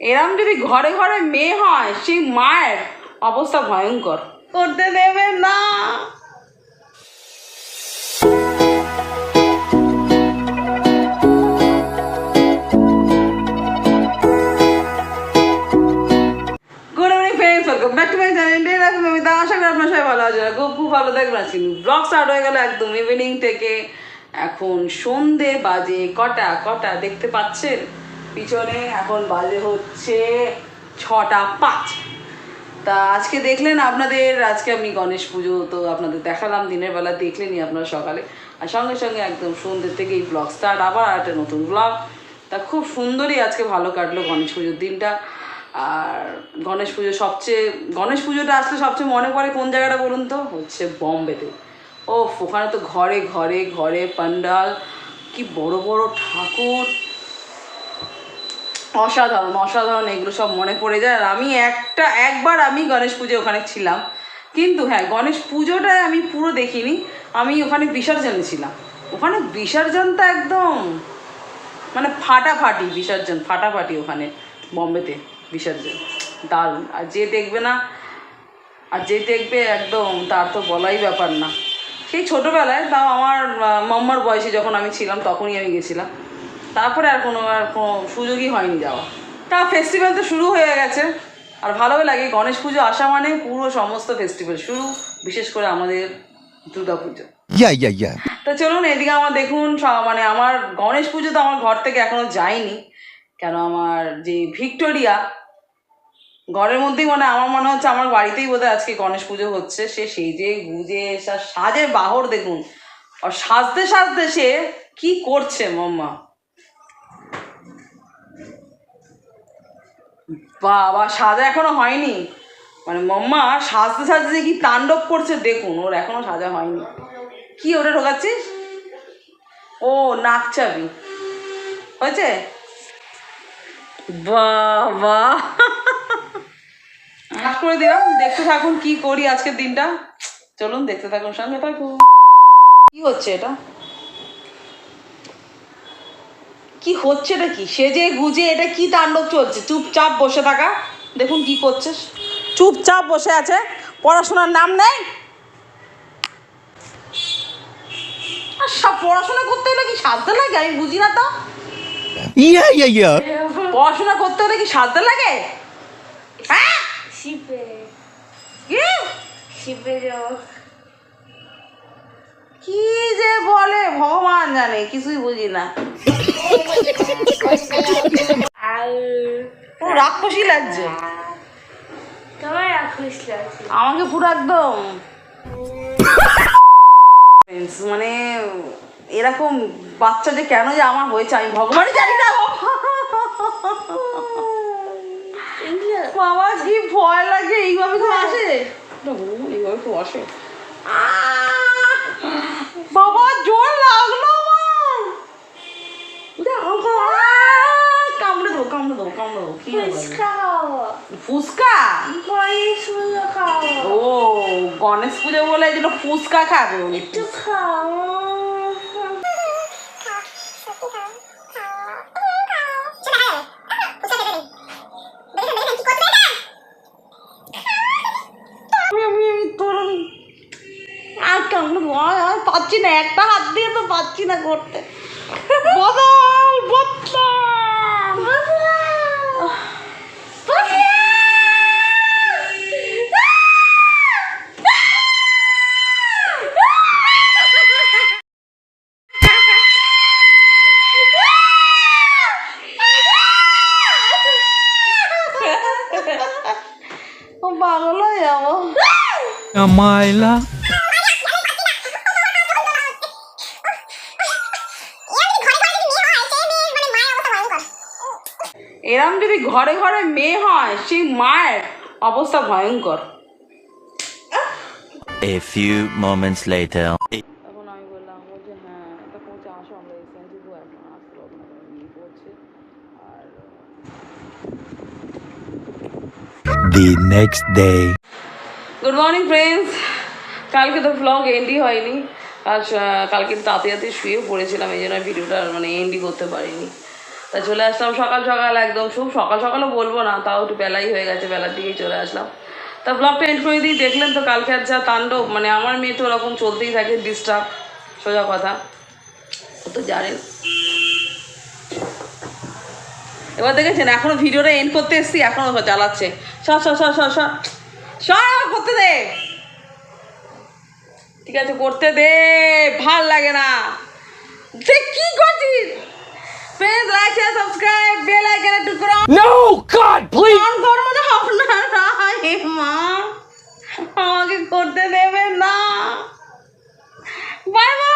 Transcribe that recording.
এরম যদি ঘরে ঘরে মেয়ে হয়, সেই মায়ের অবস্থা ভয়ঙ্কর। করতে দেবে না। আশা আপনার সবাই ভালো ভালো স্টার্ট হয়ে একদম ইভিনিং থেকে। এখন সন্ধে বাজে, কটা কটা দেখতে পাচ্ছেন? পিছনে এখন বাজে হচ্ছে ছটা পাঁচ। তা আজকে দেখলেন আপনাদের, আজকে আমি গণেশ পুজো, তো আপনাদের দেখালাম, দিনের বেলা দেখলেনই আপনারা সকালে। আর সঙ্গে সঙ্গে একদম সন্ধ্যে থেকে এই ব্লগ স্টার্ট আবার একটা নতুন ব্লগ তা খুব সুন্দরই আজকে ভালো কাটলো গণেশ পুজোর দিনটা। আর গণেশ পুজো সবচেয়ে, গণেশ পুজোটা আসলে সবচেয়ে মনে পড়ে কোন জায়গাটা বলুন তো? হচ্ছে বম্বেতে। ও ওখানে তো ঘরে ঘরে ঘরে পান্ডাল, কি বড় বড় ঠাকুর। অসাধারণ অসাধারণ এগুলো সব মনে পড়ে যায়। আর আমি একটা, একবার আমি গণেশ পুজো ওখানে ছিলাম। কিন্তু হ্যাঁ গণেশ পুজোটায় আমি পুরো দেখিনি। আমি ওখানে বিসর্জনে ছিলাম। ওখানে বিসর্জনটা একদম মানে ফাটাফাটি, বিসর্জন, ফাটাফাটি ওখানে, বম্বেতে বিসর্জন। দারুণ। আর যে দেখবে না, আর যে দেখবে একদম, তার তো বলাই ব্যাপার না। সেই ছোটোবেলায় তাও আমার মাম্মার বয়সে যখন আমি ছিলাম, তখনই আমি গেছিলাম। তারপরে আর কোনো আর কোনো সুযোগই হয়নি যাওয়া তা ফেস্টিভ্যাল তো শুরু হয়ে গেছে। আর ভালোই লাগে গণেশ পুজো আসা মানে পুরো সমস্ত ফেস্টিভ্যাল শুরু বিশেষ করে আমাদের দুর্গা পুজো। Yeah, yeah, yeah. তো চলুন এদিকে আমার দেখুন মানে আমার গণেশ পুজো তো আমার ঘর থেকে এখনও যায়নি। কেন আমার যে ভিক্টোরিয়া ঘরের মধ্যেই মানে আমার মনে হচ্ছে আমার বাড়িতেই বোধহয় আজকে গণেশ পুজো হচ্ছে। সে সেজে গুজে সা- সাজের বাহর দেখুন। আর সাজতে সাজতে সে কি করছে মাম্মা? বাবা, সাজা এখনও হয়নি। মানে মাম্মা, সাজতে সাজতে কি তাণ্ডব করছে, দেখুন, ওর এখনও সাজা হয়নি। কি ওটা ঢোকাচ্ছিস? ও, নাক চাবি। হয়েছে? বাবা। নাক করে দিলাম দেখতে থাকুন কি করি আজকের দিনটা। চলুন, দেখতে থাকুন, সঙ্গে থাকুন। কি হচ্ছে এটা? কি হচ্ছে এটা কি? সেজে গুজে এটা কি তাণ্ডব চলছে? চুপচাপ বসে থাকা। দেখুন কি করছে। চুপচাপ বসে আছে। পড়াশোনার নাম নেই। আর সব পড়াশোনা করতে হলে কি সাজতে লাগে? আমি বুঝি না তো। Yeah, yeah, yeah. পড়াশোনা করতে হলে কি সাজতে লাগে? হ্যাঁ? কি? যে বলে ভগবান কিছুই বুঝি না। পুরো লাগছে? তোমার রাখুস লাগছে। আমাকে পুরো একদম। মানে এরকম বাচ্চা যে কেন যে আমার হয়েছে আমি ভগবানই জানি না। বাবা কি ভয় লাগে এইভাবে তো আসে। ভগবান, এইভাবে তো আসে। বাবা জোর লাগল! কামড়ে দেবো কামড়ে দেবো কামড়ে দেবো কি ফুচকা? ও গণেশ পুজো বলে এই জন্য ফুচকা খাবে একটু খাও। পাচ্ছি না একটা হাত দিয়ে তো পাচ্ছি না করতে। বদল বদল পাগল হয়ে যাব Amaila. এরম যদি ঘরে ঘরে মেয়ে হয় সেই মায়ের অবস্থা ভয়ঙ্কর। A few moments later. তখন আমি বললাম বলছে হ্যাঁ এটা পৌঁছে আসো আমরা এখন আসতে পারব না নিয়ে পড়ছে। আর The next day. Good morning friends কালকে তো ব্লগ এন্ডই হয়নি। স- কালকে তাতে তাতে শুয়ে পড়েছিলাম এই জন্য ভিডিওটা মানে এন্ডই করতে পারিনি। তা চলে আসলাম সকাল সকাল একদম, খুব সকাল সকালও বলব না, তাও একটু বেলাই হয়ে গেছে, বেলার দিকেই চলে আসলাম। তা ব্লগটা এন্ড করে দিই দেখলেন তো কালকে আর যা তাণ্ডব মানে আমার মেয়ে তো ওরকম চলতেই থাকে ডিস্টার্ব সোজা কথা। তো জানেন। এবার দেখেছেন, এখনও ভিডিওটা এন্ড করতে এসছি, এখনও চালাচ্ছে সর সর সর করতে দে। ঠিক আছে, করতে দে, ভালো লাগে না। দেখ কি করছিস? Please like share subscribe bell icon একটু করো নো গড প্লিজ অন করো না আপনারা হে মা আমাকে করতে দেবে না। Bye bye